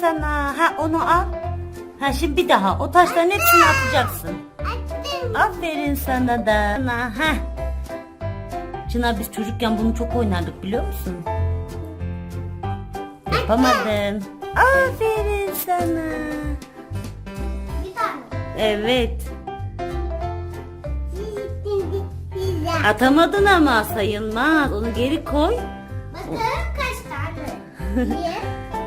sana. Ha onu al. Ha şimdi bir daha. O taşların hepsini atacaksın. Attım. Aferin sana da. Ha. ha. Çınar biz çocukken bunu çok oynardık biliyor musun? Yapamadın. Aferin sana. Bir tane. Evet. Atamadın ama sayılmaz. Onu geri koy. Bakın kaç tane. Niye?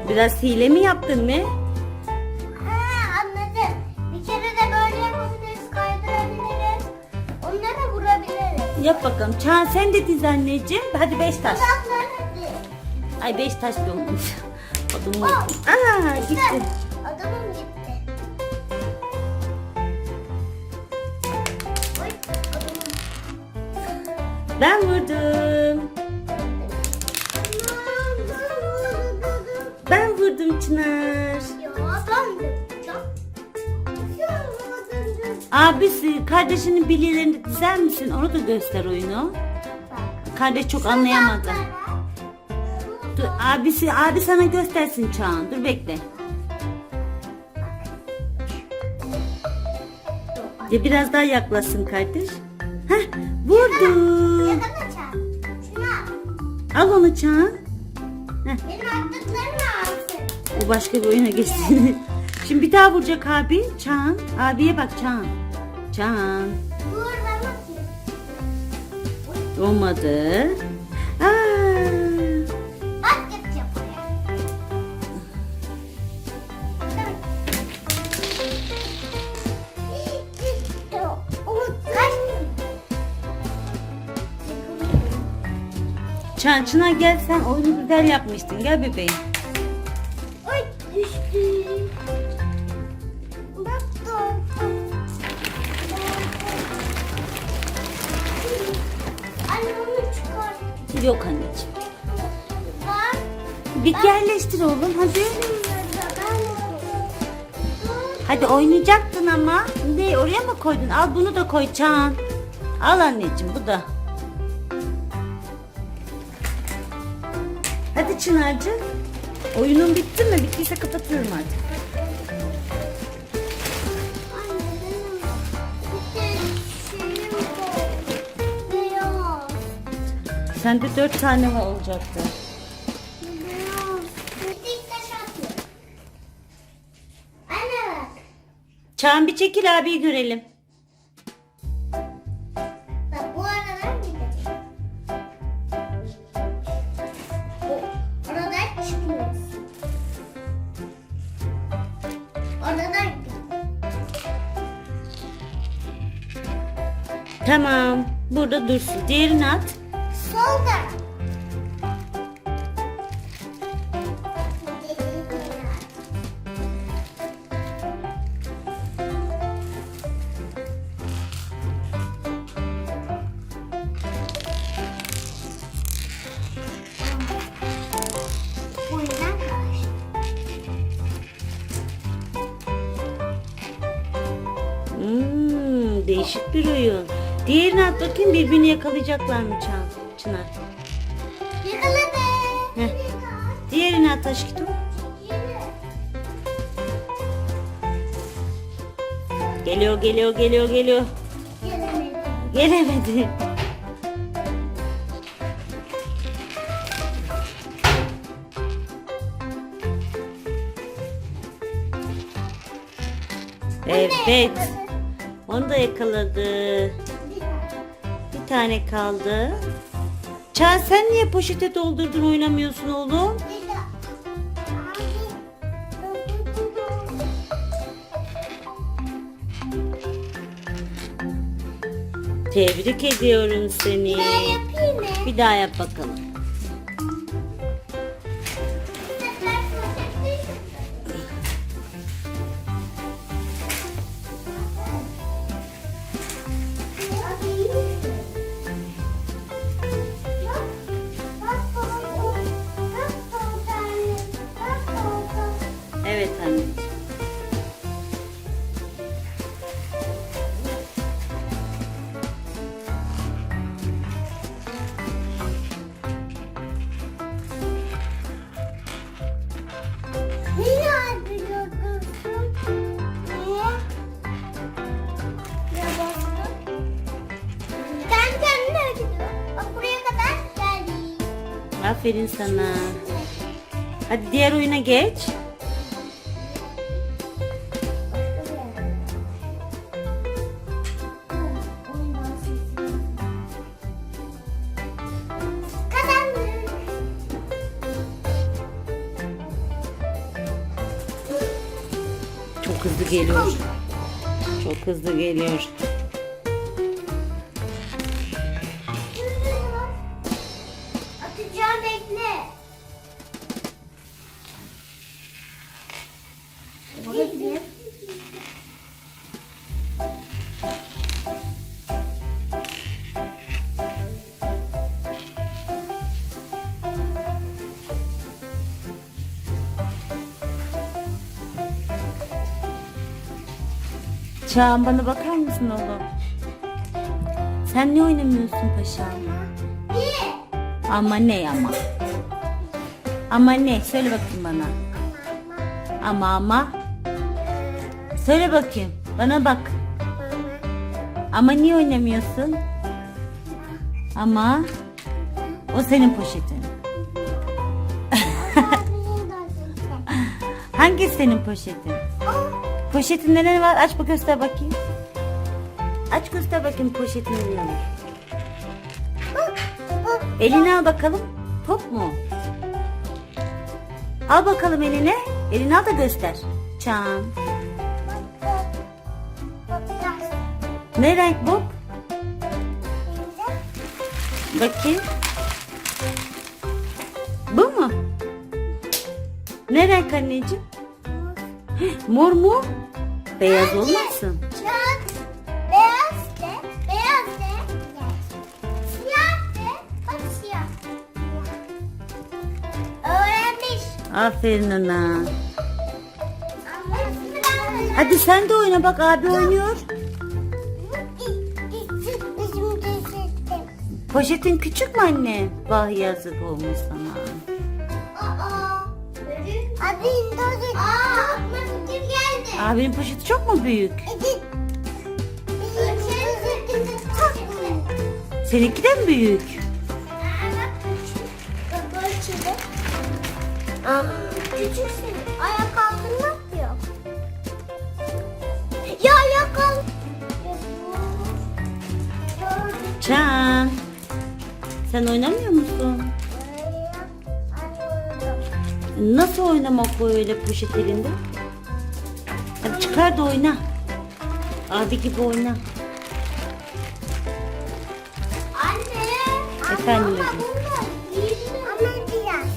Biraz hile mi yaptın ne? Ha anladım. Bir kere de böyle yapabiliriz, kaydırabiliriz. Onlara vurabiliriz. Yap bakalım. Çağan sen de diz anneciğim. Hadi beş taş. Ay beş taş olmuş. Adımı Aa, Aa gitti. Adamım gitti. Oy, adamım. Ben vurdum. Ben vurdum Çınar. Ben. Abisi kardeşinin bilyelerini dizer misin? Onu da göster oyunu. Kardeş çok anlayamadı. Dur, abisi abi sana göstersin Çağan. Dur bekle. Ya biraz daha yaklaşsın kardeş. Heh, vurdu. Yakala çal. Şuna. Al onu Çağan. Benim attıklarımı alsın. O başka bir oyuna geçti. Şimdi bir daha vuracak abi. Çağan. Abiye bak Çağan. Çağan. Olmadı. Aa. Çağan Çınar gel sen oyunu güzel yapmıştın. Gel bebeğim. Yok anneciğim. Bir yerleştir oğlum hadi. Hadi oynayacaktın ama. Ne oraya mı koydun? Al bunu da koy Çağan. Al anneciğim bu da. Hadi Çınar'cığım. Oyunun bitti mi? Bittiyse kapatıyorum artık. Sende dört tane var olacaktı. Anne bak. Çağan bir çekil abiyi görelim. Bak bu aradan gidelim. O aradan çıkmıyoruz. Oradan. Tamam. Burada dursun. Diğerini at. Karşı. Hmm, değişik bir oyun. Diğerini at bakayım birbirini yakalayacaklar mı Çağan? Çınar. Yakaladı. Heh. Diğerini at aşkım. Geliyor geliyor geliyor geliyor. Gelemedi. Gelemedi. Evet. Onu da yakaladı. Bir tane kaldı. Çağan sen niye poşete doldurdun oynamıyorsun oğlum? Tebrik ediyorum seni. Ben yapayım mı? Bir daha yap bakalım. Aferin sana. Hadi diğer oyuna geç. Çok hızlı geliyor. Çok hızlı geliyor. Çağan bana bakar mısın oğlum? Sen ne oynamıyorsun paşam? Bir. Ama ne ama? Ama ne? Söyle bakayım bana. Ama ama. Söyle bakayım. Bana bak. Ama niye oynamıyorsun? Ama o senin poşetin. Hangisi senin poşetin? Poşetinde ne var? Aç bak göster bakayım. Aç göster bakayım poşetinde ne var? Elini al bakalım. Top mu? Al bakalım eline. Elini al da göster. Çam. Ne renk bu? Bakayım. Bu mu? Ne renk anneciğim? Mor mu? Beyaz olmasın. Kağıt. Beyaz de. Beyaz de. Siyah de. Bak siyah. Öğrenmiş. Aferin ona. Hadi sen de oyna bak abi oynuyor. Poşetin küçük mü anne? Vah yazık olmuş sana. Aa. Hadi indozu. Aa. Abinin poşeti çok mu büyük? Seninki de mi büyük? Küçüksün. Ayak altın yok. Ya ayak altın. Can. Sen oynamıyor musun? Nasıl oynamak böyle poşet elinde? Oyna. Abi gibi oyna. Anne. Efendim Ama biraz.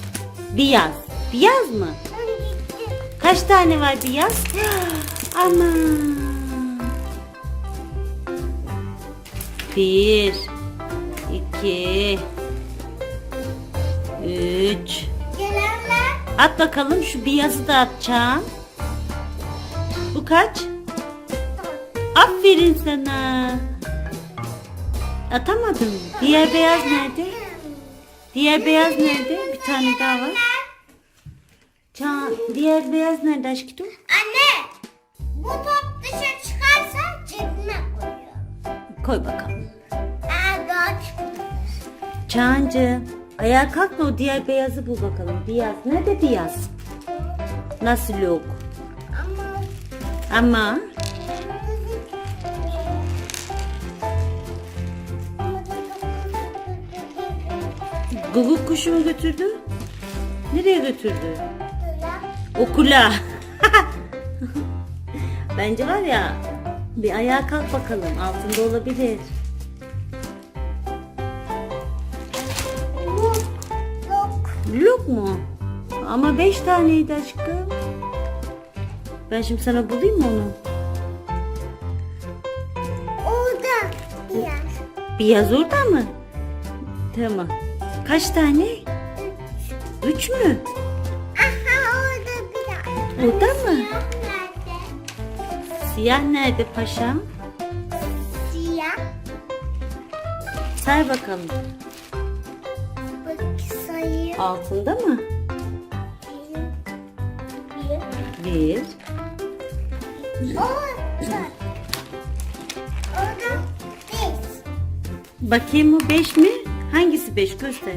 Biyaz. Biyaz mı? Kaç tane var biyaz? Aman. Bir. iki, Üç. At bakalım şu beyazı da atacağım. Kaç? Aferin sana. Atamadım. Diğer beyaz nerede? Diğer beyaz nerede? Bir tane daha var. Can, diğer beyaz nerede aşkım? Anne. Bu top dışarı çıkarsa cebime koyuyorum. Koy bakalım. Çıkmıyor. Çağancı, ayağa kalk da o diğer beyazı bul bakalım. Beyaz. Nerede beyaz? Nasıl yok? Ama guguk kuşu mu götürdü? Nereye götürdü? Okula. Bence var ya bir ayağa kalk bakalım. Altında olabilir. Yok. Lok mu? Ama beş taneydi aşkım. Ben şimdi sana bulayım mı onu? Orada biraz. Beyaz orada mı? Tamam. Kaç tane? Üç mü? Aha orada biraz. Orada mı? Siyah nerede? Siyah nerede paşam? Siyah. Say bakalım. Bak sayı. Altında mı? Bir. Bir. Bakayım o beş mi? Hangisi beş? Göster.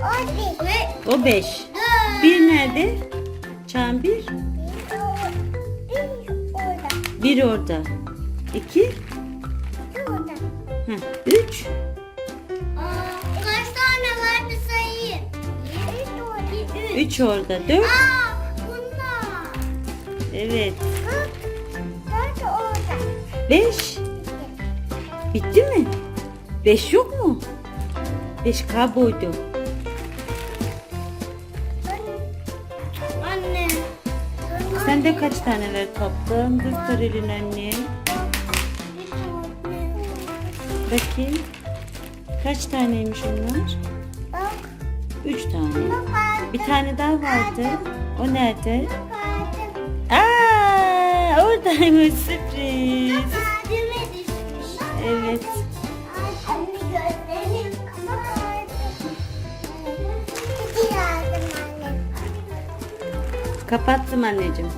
O bir. Ve O 5. dört. Bir nerede? Çağan bir. Bir orada. İki. Heh, üç. Aa, kaç tane vardı sayayım? Üç orada. Dört. Evet. Dört. Dört orada. Beş. Bitti mi? Beş yok mu? Beş kayboldu. Anne. Sen de kaç tane ver toplam? Göster elin anne. Bakayım. Kaç taneymiş onlar? Bak. Üç tane. Bir tane daha vardı. O nerede? Bak. Aa, oradaymış sürpriz. Evet. Kapattım anneciğim.